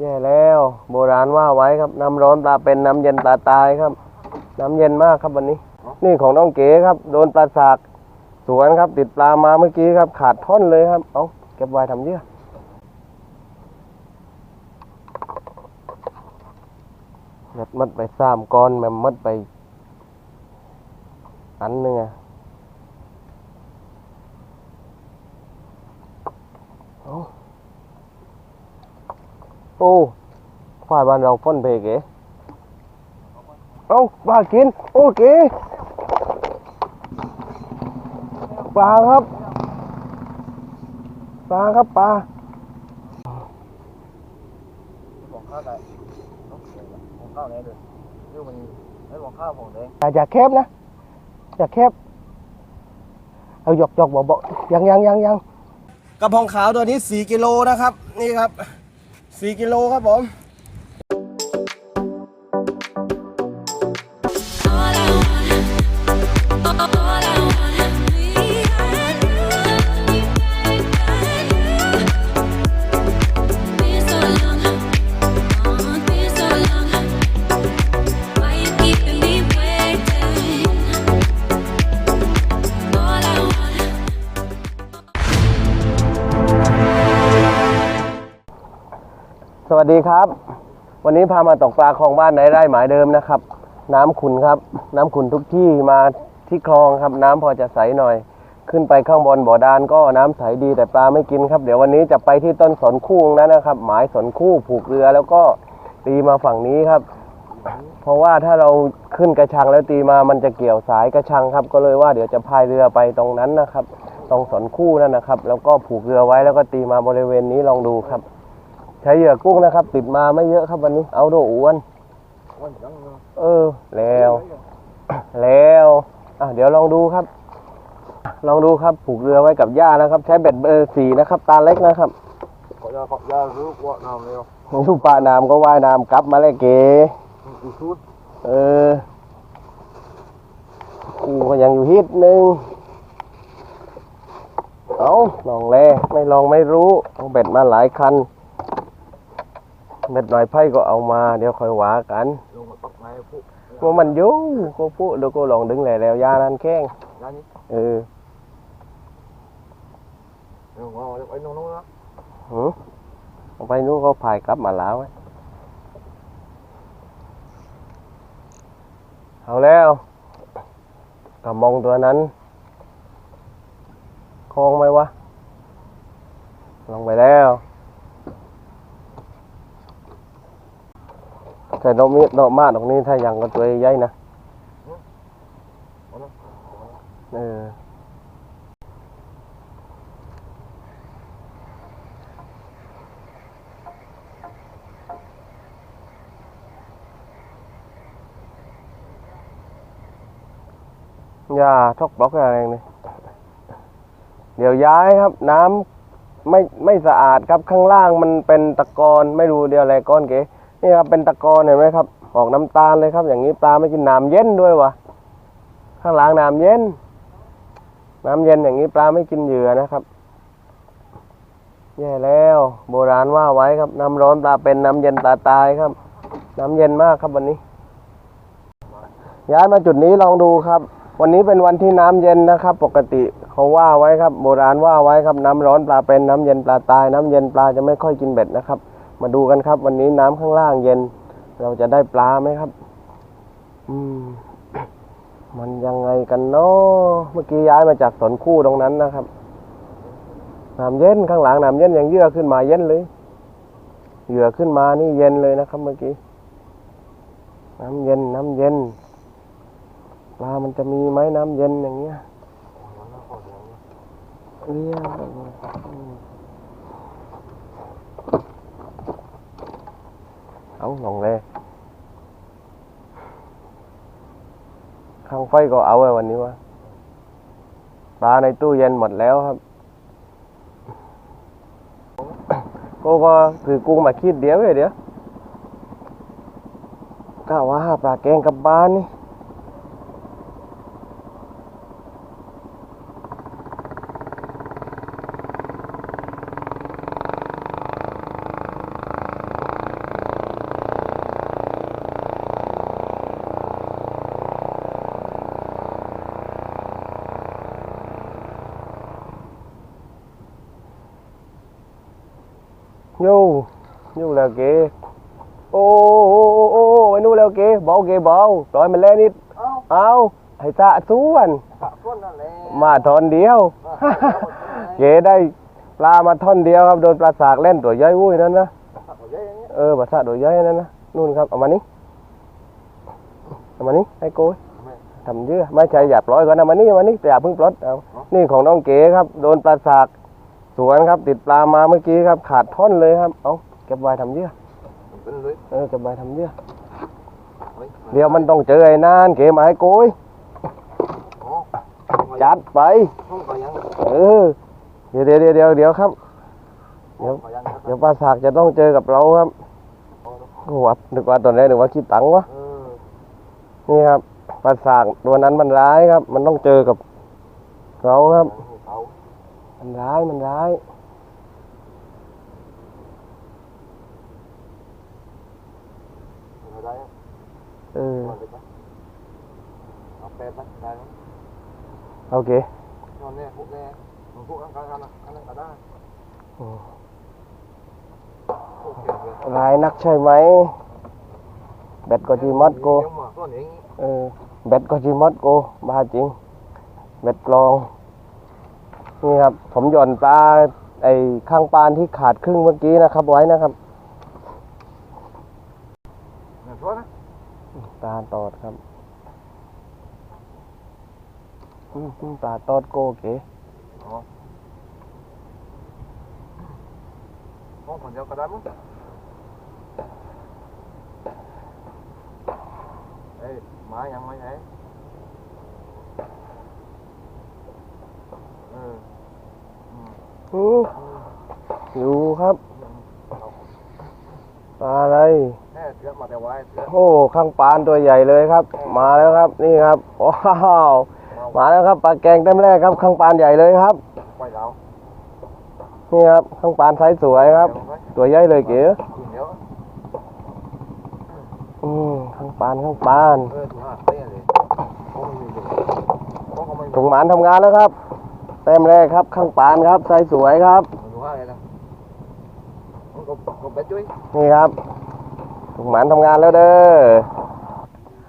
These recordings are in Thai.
แย่แล้ว โบราณว่าไว้ครับ น้ำร้อนปลาเป็นน้ำเย็นปลาตายครับ น้ำเย็นมากครับวันนี้ นี่ของน้องเก๋ครับ โดนปลาสากสวนครับ ติดปลามาเมื่อกี้ครับ ขาดท่อนเลยครับ เอาเก็บไว้ทำเยื่อมัดมัดไปสามก้อนแมมมัดไป อันหนึงอะเอา โอ้ควายบ้านเราพ่นเพเก๋เอาปลากิน โอเคปลาครับปลาครับปลาของข้าวไหนของข้าวไหนเลยยูมันให้ของข้าวของแดงอย่าอย่าแคบนะอย่าแคบเอาหยอกหยอกบอกบอกยังยังยังยังกระพงขาวตัวนี้4กิโลนะครับ นี่ครับ 4กิโลครับผม วัสดีครับ วันนี้พามาตกปลาคลองบ้านในไร่หมายเดิมนะครับ น้ำขุนครับ น้ำขุนทุกที่มาที่คลองครับ น้ำพอจะใสหน่อย ขึ้นไปข้างบนบ่อดานก็น้ำใสดีแต่ปลาไม่กินครับ เดี๋ยววันนี้จะไปที่ต้นสนคู่นั้นนะครับ หมายสนคู่ผูกเรือแล้วก็ตีมาฝั่งนี้ครับ เพราะว่าถ้าเราขึ้นกระชังแล้วตีมามันจะเกี่ยวสายกระชังครับ ก็เลยว่าเดี๋ยวจะพายเรือไปตรงนั้นนะครับ ตรงสนคู่นั่นนะครับ แล้วก็ผูกเรือไว้แล้วก็ตีมาบริเวณนี้ลองดูครับ ใช้เหยื่อกุ้งนะครับ ติดมาไม่เยอะครับวันนี้ เอาโดอ้วนวันยังเออ แล้ว แล้วอะเดี๋ยวลองดูครับ ลองดูครับผูกเรือไว้กับหญ้านะครับ ใช้เบ็ดเบอร์สี่นะครับ ตาเล็กนะครับขอยาขอยารู้ว่าน้ำเร็วลูกปลาน้ำก็ว่ายน้ำกลับมาเลยเก๋อีชุดเออกูก็ยังอยู่ฮิตหนึ่งเอาลองแลไม่ลองไม่รู้เอาเบ็ดมาหลายคัน เบ็ดหน่อยไพ่ก็เอามา เดี๋ยวค่อยว่ากันลงมาตกในผู้ว่ามันอยู่ก็พูดเดี๋ยวก็ลองดึงแหล่แล้วยานั่นแข้งยานี้เออเดี๋ยวเอาไอ้น้องๆนะหือเอาไปนู้นก็พายกลับมาแล้วไว้เอาแล้วกระมองตัวนั้นคลองไหมวะลงไปแล้ว แต่ดอกมีดอกมาดอกนี้ถ้ายังก็ตัวใหญ่นะเอออย่าทกบล็อกอะไรนี่เดี๋ยวย้ายครับ น้ำไม่ไม่สะอาดครับข้างล่างมันเป็นตะกอนไม่รู้เดี๋ยวอะไรก้อนเก๋ นี่ครับเป็นตะกอนเห็นไหมครับ ออกน้ำตาลเลยครับ อย่างนี้ปลาไม่กินน้ำเย็นด้วยวะข้างล่างน้ำเย็น น้ำเย็นอย่างนี้ปลาไม่กินเหยื่อนะครับแย่แล้ว โบราณว่าไว้ครับ น้ำร้อนปลาเป็นน้ำเย็นปลาตายครับ น้ำเย็นมากครับวันนี้ ย้ายมาจุดนี้ลองดูครับ วันนี้เป็นวันที่น้ำเย็นนะครับ ปกติเขาว่าไว้ครับ โบราณว่าไว้ครับ น้ำร้อนปลาเป็นน้ำเย็นปลาตาย น้ำเย็นปลาจะไม่ค่อยกินเบ็ดนะครับ มาดูกันครับ วันนี้น้ำข้างล่างเย็น เราจะได้ปลาไหมครับ อืม มันยังไงกันเนาะเมื่อกี้ย้ายมาจากสนคู่ตรงนั้นนะครับน้ำเย็นข้างหลังน้ำเย็นย่างเยื่อขึ้นมาเย็นเลยเหยื่อขึ้นมานี่เย็นเลยนะครับ เมื่อกี้ น้ำเย็นน้ำเย็นปลามันจะมีไหมน้ำเย็นอย่างเงี้ยเลี้ย อืมเอาลงเลยข้างไฟก็เอาไว้วันนี้วะปลาในตู้เย็นหมดแล้วครับก็ก็ถือกุ้งมาคิดเดียวเลยเดี๋ยวกะว่าหาปลาแกงกับบ้านนี่ อยู่อยู่แล้วเกโอ้โอ้โอ้โอ้ไปนู่นแล้วเก เบาเกเบาปล่อยมันแล้วนิด เอ้าเอาให้ตาส่วนปะก้นนั่นแหละมาทอนเดียวเกได้ปลามาท่อนเดียวครับโดนปลาสากเล่นตัวย่อยวุ้ยนั่นนะปะหัวใหญ่อย่างเงี้ยเออปลาสากตัวย่อยนั่นนะนู่นครับเอามานี่เอามานี่ให้โกยทำเยอะไม่ใช่อย่าปล่อยก่อนนะมานี่มานี่อย่าเพิ่งปลดเอานี่ของน้องเก๋ครับ โดนปลาสากสวนครับ ติดปลามาเมื่อกี้ครับ ขาดท่อนเลยครับ เอาเก็บไว้ทำเยอะเป็นเลยเออเก็บไว้ทำเยอะ เฮ้ยเดี๋ยวมันต้องเจอไอ้นานเก๋มาให้โกยอ๋อจัดไปห้องก็ยังเออเดี๋ยวเดี๋ยวเดี๋ยวเดี๋ยวเดี๋ยวครับ เดี๋ยวก็ยังครับเดี๋ยวปลาสากจะต้องเจอกับเราครับโอ้โหนึกว่าตอนแรกนึกว่าคิดตังค์วะเออนี่ครับปลาสากตัวนั้นมันร้ายครับ มันต้องเจอกับเราครับเขามันร้ายมันร้ายเขาได้ เออเอาเป็ดไหมได้ไหมโอเคนอนเนี่ยพวกเนี่ยมันพวกนั้นกันนะอันนั้นก็ได้โอ้โอเคเลยร้ายนักใช่ไหมแบตก็จีมอดโกเดี๋ยวมาต้นเองเออแบตก็จีมอดโกบ้าจริงแบตปลองนี่ครับ ผมหย่อนปลาไอ้ข้างปานที่ขาดครึ่งเมื่อกี้นะครับไว้นะครับเงินทั่วนะปลาตอดครับอืมอืมปลาตอดโกเก๋อ๋อห้องคนเดียวก็ได้มั้งเอ้ยมายังไม่ใช่เอออืมอืมอยู่ครับ ปลาอะไรแน่เสือมาแต่ไว้เสือโอ้ข้างปานตัวใหญ่เลยครับ มาแล้วครับนี่ครับว้าวมาแล้วครับปลาแกงเต็มแรกครับข้างปานใหญ่เลยครับไปแล้วนี่ครับข้างปานไซส์สวยครับ ตัวใหญ่เลยเก๋กินเดี๋ยวอืมข้างปานข้างปานเออถูกห้าเต้เลยเขาไม่มีเลยเขาเขาไม่มีถุงหมานทำงานแล้วครับเต็มแรกครับข้างปานครับไซส์สวยครับถูกห้าเลย นี่ครับถุงหมานทำงานแล้วเด้อ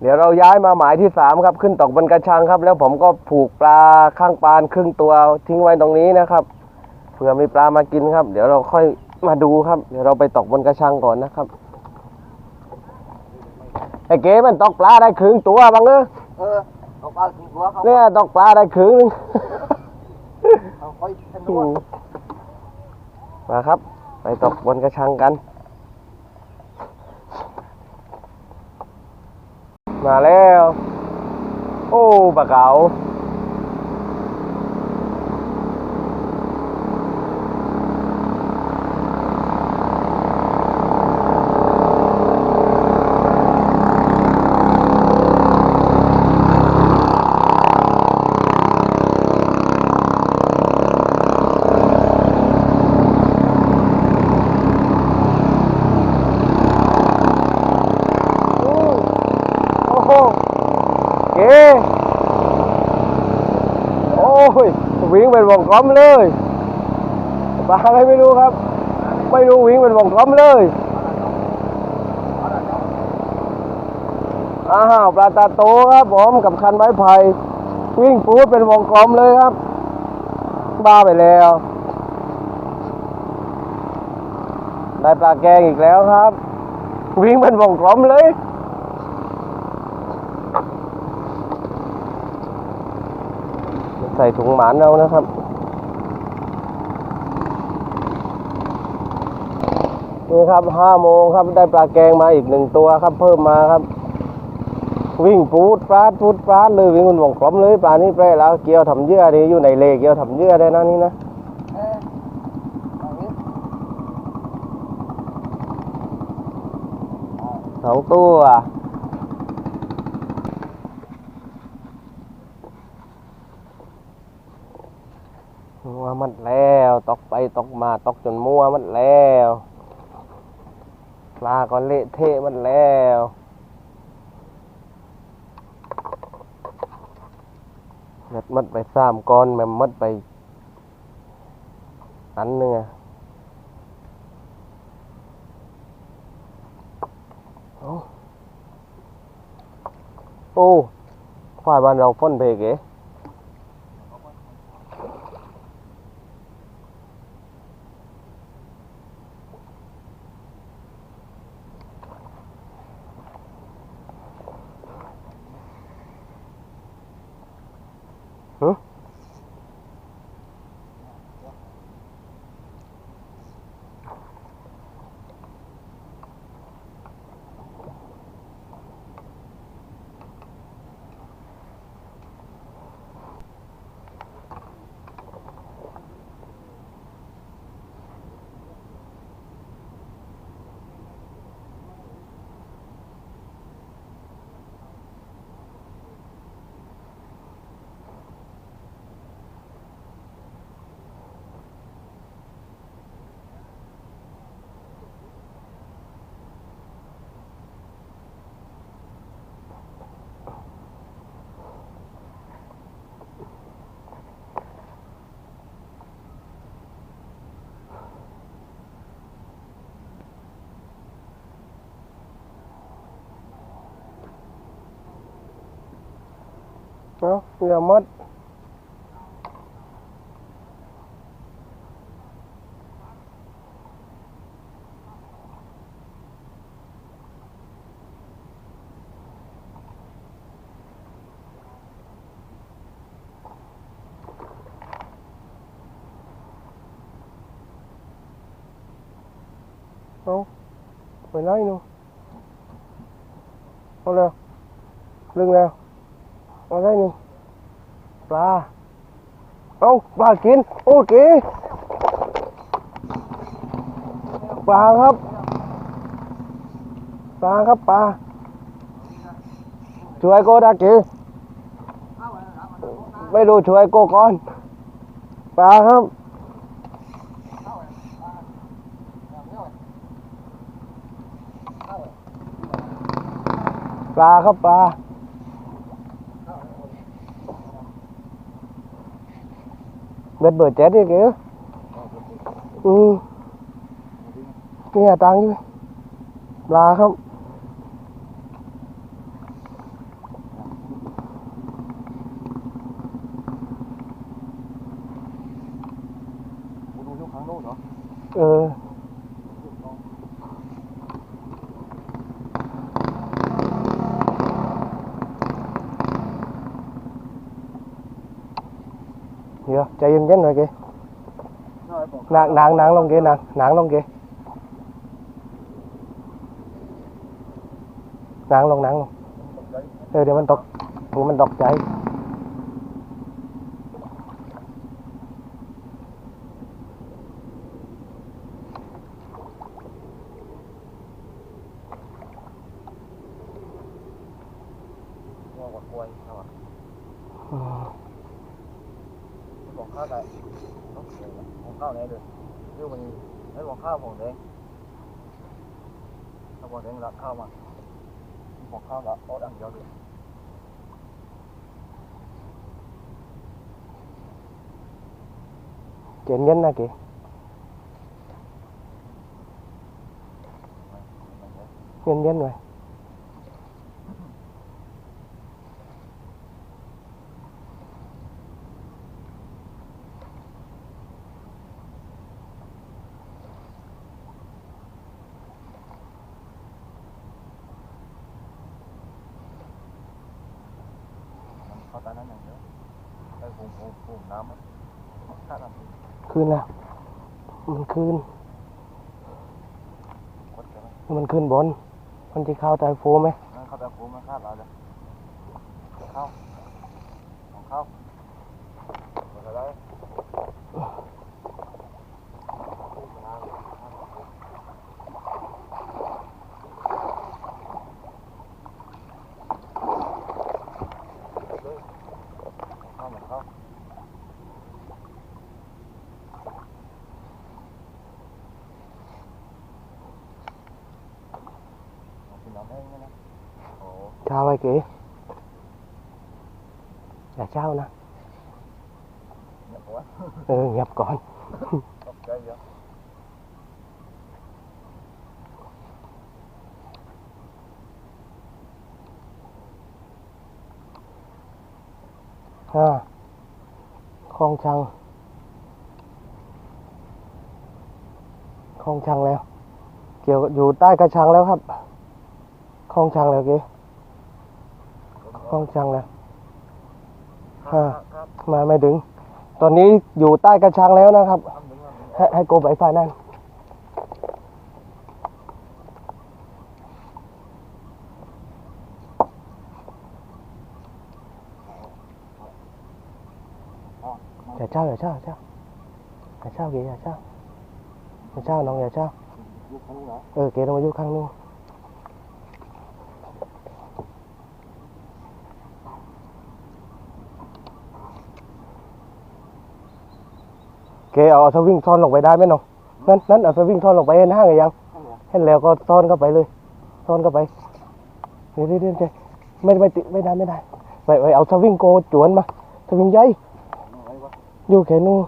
เดี๋ยวเราย้ายมาหมายที่สามครับ ขึ้นตกบนกระชังครับ แล้วผมก็ผูกปลาข้างปานครึ่งตัวทิ้งไว้ตรงนี้นะครับ เผื่อมีปลามากินครับ เดี๋ยวเราค่อยมาดูครับ เดี๋ยวเราไปตกบนกระชังก่อนนะครับไอ้เก๋มันตกปลาได้ครึ่งตัวบ้างเนอเออเอาปลากินหัวเขาเนี่ยตกปลาได้ครึ่งนึงเอาไปเส้นด้วอืยมมาครับ ไปตกบนกระชังกัน มาแล้ว โอ้ปลาเก๋าโอ้โหเก๋โอ้ย วิ่ง เป็นวงกลมเลยปลาอะไรไม่รู้ครับ ไม่รู้วิ่งเป็นวงกลมเลยอ้าวปลาตาโตครับผมกับคันไม้ไผ่วิ่งปูดเป็นวงกลมเลยครับ บ้าไปแล้ว ได้ปลาแกงอีกแล้วครับ วิ่งเป็นวงกลมเลย ใส่ถุงหมานเอานะครับ นี่ครับห้าโมงครับได้ปลาแกงมาอีกหนึ่งตัวครับ เพิ่มมาครับ วิ่งปูดปลาดปูดปลาดเลยวิ่งมันวงกลมเลยปลานี้แปรแล้วเกี่ยวทำเยื่อดีอยู่ในเลเกี่ยวทำเยื่อได้นะนี่นะสองตัว ตกมาตกจนมั่วมันแล้วปลาก็เละเทะมันแล้วเม็ดมัดไปสามก้อนแมมมัดไปอันหนึ่งอะโอ้ควายบ้านเราฟ้นเพกเก๋ เอาอย่ามัดเอา ไปไล่หนูเอาเร็วลึงแล้วเอาได้นี่ปลา เอาปลากิน โอเค ปลาครับ ปลาครับปลาช่วยโกดากีไม่ดูช่วยโกก่อน ปลาครับ ปลาครับปลา เบ็ดเบิดเจ็ด đi kìa ừ nghe tăng chứ là không กูดูทุกครั้งโลกเหรอ ừ เดี๋ยวใจเย็นๆหน่อย kìa นางนางนางลงเกนางนางลงเกนางลงนางลงเออเดี๋ยวมันตกมันตกใจอกว่ากล้วยเอาอะ ừ. บอกข้าวได้ต้องเสียของข้าวไหนเลยยูมันให้บอก ข้าวผมเลยถ้าบอกเด้งรับข้าวมาบอกข้าวละโอ๊ตอันเดียวเลย chuyện nhanh nè kìa nhanh nhanh rồi ข้าวตานั้นอย่างเดียวไปหุงหุงหุงน้ำมั้ยข้าวน้ำ คืนนะมันคืนกดกันมันคืนบนมันจะเข้าไตโฟไหม sao vậy kìa là sao nè ừ, nhập còn à, con trăng con trăng leo kiểu dù tai cái trăng leo hấp con trăng leo kìa ก่อนตกใจเยอะออ่าคลองชังคลองชังแล้วเกี่ยวกับอยู่ใต้กระชังแล้วครับคลองชังแล้วเกี้คลองชังแล้วอ่าครับมาไม่ถึง ตอนนี้อยู่ใต้กระชังแล้วนะครับทำถึงทำถึงให้ให้โกไปฝ่ายนั่นอ๋อมาอย่าเช่าอย่าเช่าอย่าเช่าอย่าเช่าเก๋อย่าเช่าอย่าเช่าน้องอย่าเช่าลูกเขาเหรอเออเก๋ลงมาอยู่ข้างนู้น เก๋เอาสวิงซ่อนลงไปได้ไหมน้องนั่นนั่นเอาสวิงซ่อนลงไปเห็นห้างหรือยังเห็นแล้วก็ซ่อนเข้าไปเลยซ่อนเข้าไปเดี๋ยวเดี๋ยวเดี๋ยวเดี๋ยไม่ไม่ติไม่ได้ไม่ได้ไปไปเอาสวิงโกจวนมาสวิงใหญ่อยู่แค่นู้น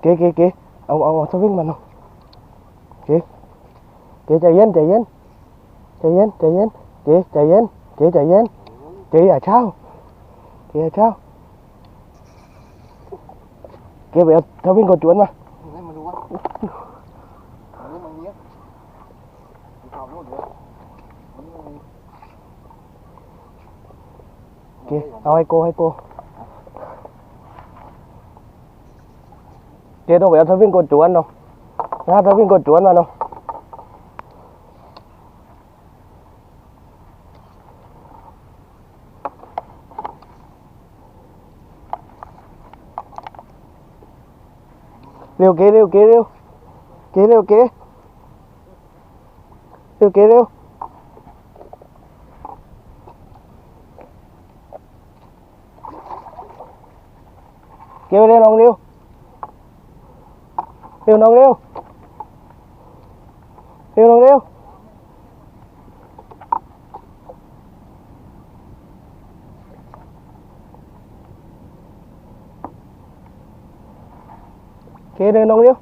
เก๋เก๋เก๋เอาเอาเอาสวิงมาหน่อยเก๋เก๋ใจเย็นใจเย็นใจเย็นใจเย็นเก๋ใจเย็นเก๋ใจเย็นเก๋อย่าเช่า เก๋อย่าเช่าเก๋ไปเอาสวิงโกจวนมาให้มาดูวะนี่มันเนี้ยดูข่าวนู่นเลยนี่มันมี เก๋เอาให้โกให้โกเก๋ต้องไปเอาสวิงโกจวนเนาะนะสวิงโกจวนมาเนาะ เร็วเก๋เร็วเก๋เร็วเก๋เร็วเก๋เร็วเก๋เร็วเก๋เร็วน้องเร็วเร็วน้องเร็วเร็วน้องเร็ว เก๋เร็วน้องเร็ว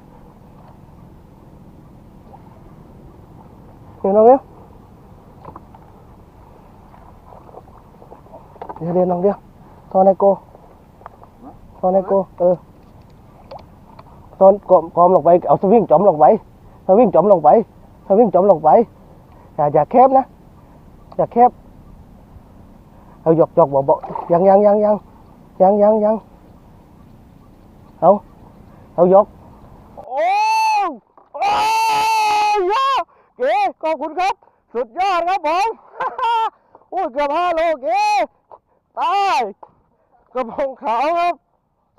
เร็วน้องเร็วเร็วเร็วน้องเร็วตอนไหนโกตอนไหนโกเออตอนกอมกอมลงไป เอายอย่าแคบนะอย่าแคบเอาหยอกโอ้โอ้ยอดเก๋ขอบคุณครับ สุดยอดครับผมโอ้ยเกือบห้าโลเก๋ตายกระพงขาวครับ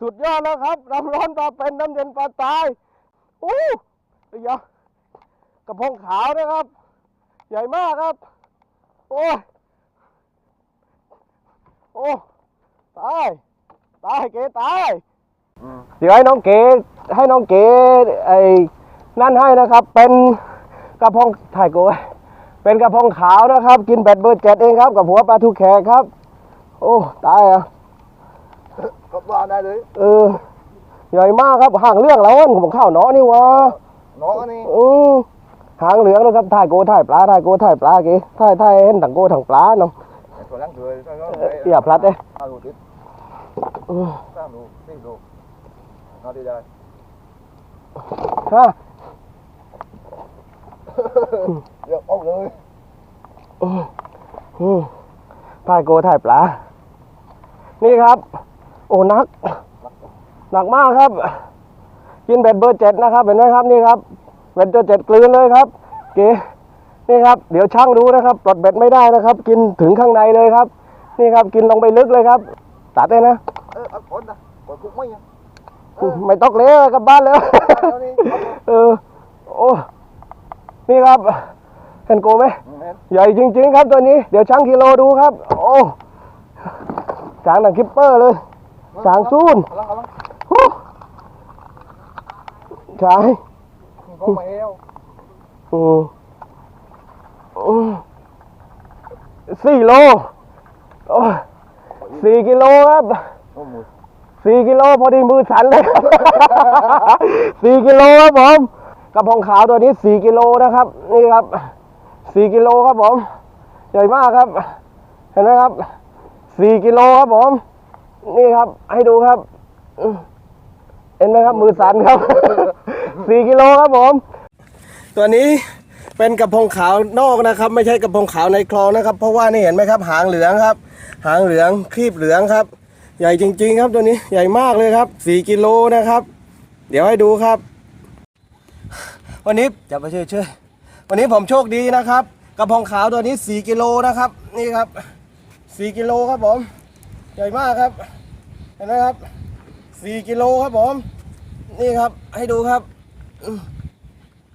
สุดยอดแล้วครับน้ำร้อนปลาเป็นน้ำเย็นปลาตายโอ้ยยะกระพงขาวนะครับ ใหญ่มากครับ โอ้ยโอ้ตาย ตายเก๋ตาย เดี๋ยวให้น้องเก๋ให้น้องเก๋ไอ้นั่นให้นะครับ เป็นกระพงถ่ายกูไว้เป็นกระพงขาวนะครับ กินแบดเบอร์เจ็ดเองครับ กับหัวปลาทูแขกครับ โอ้ตายอะก็ว่าได้เลยเออใหญ่มากครับห่างเรื่องแล้วอันผมข้าวเนาะนี่วะน้องอันนี้อือหางเหลืองนะครับถ่ายโกถ่ายปลาถ่ายโกถ่ายปลาเก๋ถ่ายถ่ายเห็นถังโกถังปลาเนาะตัวหลังเถื่อนใช่ไหมเอ่ออย่าพลัดเด้เอาดูดิอือสามดูสี่ดูนอนดีได้ฮะเดี๋ย วเอาเลยอืออือถ่ายโกถ่ายปลา นี่ครับ โอ้หนัก หนักมากครับ กินเบ็ดเบอร์เจ็ดนะครับเห็นไหมครับนี่ครับ เบ็ดเบอร์เจ็ดกลืนเลยครับ เก๋นี่ครับ เดี๋ยวช่างดูนะครับ ปลดเบ็ดไม่ได้นะครับ กินถึงข้างในเลยครับ นี่ครับ กินลงไปลึกเลยครับ ตัดเลยนะ เออเอาผลนะผลคุกไม่ยัง ไม่ตกเลยกลับบ้านแล้วเอานี่เออ โอ้ นี่ครับ เห็นโกไหมเห็นใหญ่จริง ๆ ครับตัวนี้ เดี๋ยวชั่งกิโลดูครับ โอ้จางหนังคิปเปอร์เลยสางซูนกำลังกำลังฮู้ใช่ก็มาเอวอืมอืมสี่โลโอ้ยสี่กิโลครับโอ้โห สี่กิโลพอดีมือสั่นเลยครับสี่กิโลครับผมกระพงขาวตัวนี้สี่กิโลนะครับ นี่ครับสี่กิโลครับผม ใหญ่มากครับ เห็นไหมครับสี่กิโลครับผม นี่ครับ ให้ดูครับเห็นไหมครับ มือสั่นครับสี่กิโลครับผม ตัวนี้เป็นกระพงขาวนอกนะครับ ไม่ใช่กระพงขาวในคลองนะครับ เพราะว่านี่เห็นไหมครับ หางเหลืองครับ หางเหลืองครีบเหลืองครับ ใหญ่จริง ๆ ครับตัวนี้ใหญ่มากเลยครับสี่กิโลนะครับ เดี๋ยวให้ดูครับ วันนี้จะไปช่วยช่วยวันนี้ผมโชคดีนะครับกระพงขาวตัวนี้ 4กิโลนะครับ นี่ครับ 4กิโลครับผม ใหญ่มากครับ เห็นไหมครับ 4กิโลครับผม นี่ครับให้ดูครับอืม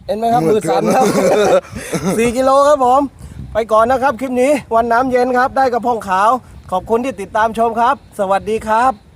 เห็นไหมครับมือสั่นครับ 4กิโลครับผม ไปก่อนนะครับ คลิปนี้วันน้ำเย็นครับ ได้กระพงขาว ขอบคุณที่ติดตามชมครับ สวัสดีครับ